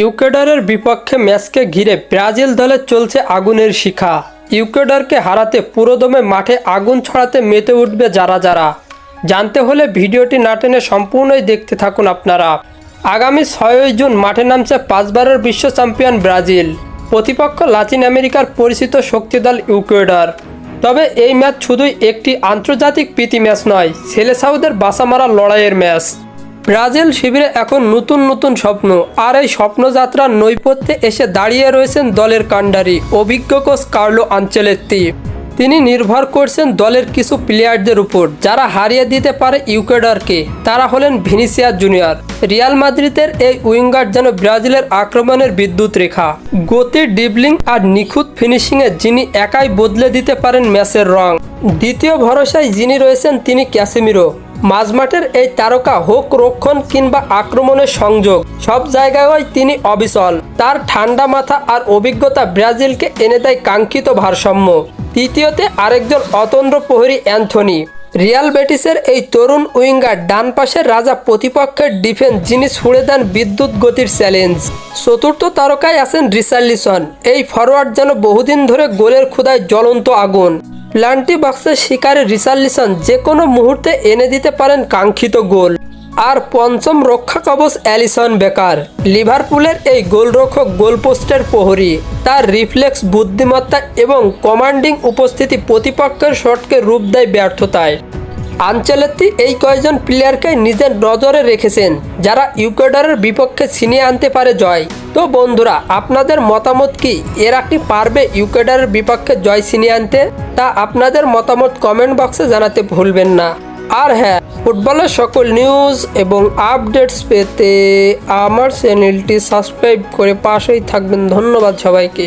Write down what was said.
ইউকেডারের বিপক্ষে ম্যাচকে ঘিরে ব্রাজিল দলে চলছে আগুনের শিখা। ইউকেডারকে হারাতে পুরোদমে মাঠে আগুন ছড়াতে মেতে উঠবে যারা যারা। জানতে হলে ভিডিওটি না টেনে সম্পূর্ণই দেখতে থাকুন আপনারা। আগামী ছয়ই জুন মাঠে নামছে পাঁচবারের বিশ্ব চ্যাম্পিয়ন ব্রাজিল। প্রতিপক্ষ লাতিন আমেরিকার পরিচিত শক্তিদল ইউকেডার তবে এই ম্যাচ শুধুই একটি আন্তর্জাতিক প্রীতি ম্যাচ নয়, ছেলে সাউদের বাসা মারা লড়াইয়ের ম্যাচ। ব্রাজিল শিবিরে এখন নতুন নতুন স্বপ্ন। আর এই স্বপ্নযাত্রার নৈপথ্যে এসে দাঁড়িয়ে রয়েছেন দলের কাণ্ডারি অভিজ্ঞ কোচ কার্লো আঞ্চলেত্তি। তিনি নির্ভর করছেন দলের কিছু প্লেয়ারদের উপর, যারা হারিয়ে দিতে পারে ইউকেডারকে তারা হলেন ভিনিসিয়া জুনিয়র। রিয়াল মাদ্রিদের এই উইঙ্গার যেন ব্রাজিলের আক্রমণের বিদ্যুৎ রেখা। গতির ডিবলিং আর নিখুঁত ফিনিশিংয়ে যিনি একাই বদলে দিতে পারেন ম্যাচের রং। দ্বিতীয় ভরসায় যিনি রয়েছেন তিনি ক্যাসেমিরো। মাঝমাঠের এই তারকা হোক, রক্ষণ কিংবা আক্রমণের সংযোগ, সব জায়গায় তিনি অবিচল। তার ঠান্ডা মাথা আর অভিজ্ঞতা ব্রাজিলকে এনে দেয় কাঙ্ক্ষিত ভারসাম্য। তৃতীয়তে আরেকজন অতন্দ্র প্রহরী অ্যান্থনি। রিয়াল বেটিসের এই তরুণ উইঙ্গার ডান পাশের রাজা প্রতিপক্ষের ডিফেন্স যিনি ছুড়ে দেন বিদ্যুৎ গতির চ্যালেঞ্জ। চতুর্থ তারকায় আছেন রিসার্লিসন এই ফরওয়ার্ড যেন বহুদিন ধরে গোলের ক্ষুদায় জ্বলন্ত আগুন। প্লান্টি বক্সের শিকারে রিসার্লিসন যে কোনো মুহূর্তে এনে দিতে পারেন কাঙ্ক্ষিত গোল। আর পঞ্চম রক্ষা কবচ অ্যালিসন বেকার। লিভারপুলের এই গোলরক্ষক গোলপোস্টের প্রহরী। তার রিফ্লেক্স, বুদ্ধিমত্তা এবং কমান্ডিং উপস্থিতি প্রতিপক্ষের শটকে রূপ দেয় ব্যর্থতায়। আঞ্চলেত্তি এই কয়েকজন প্লেয়ারকে নিজের নজরে রেখেছেন, যারা ইউকেডারের বিপক্ষে ছিনিয়ে আনতে পারে জয়। তো বন্ধুরা, আপনাদের মতামত কি? এরা কি পারবে ইউকেডারের বিপক্ষে জয় ছিনিয়ে আনতে? তা আপনাদের মতামত কমেন্ট বক্সে জানাতে ভুলবেন না। আর হ্যাঁ ফুটবলের সকল নিউজ এবং আপডেটস পেতে আমার চ্যানেলটি সাবস্ক্রাইব করে পাশেই থাকবেন। ধন্যবাদ সবাইকে।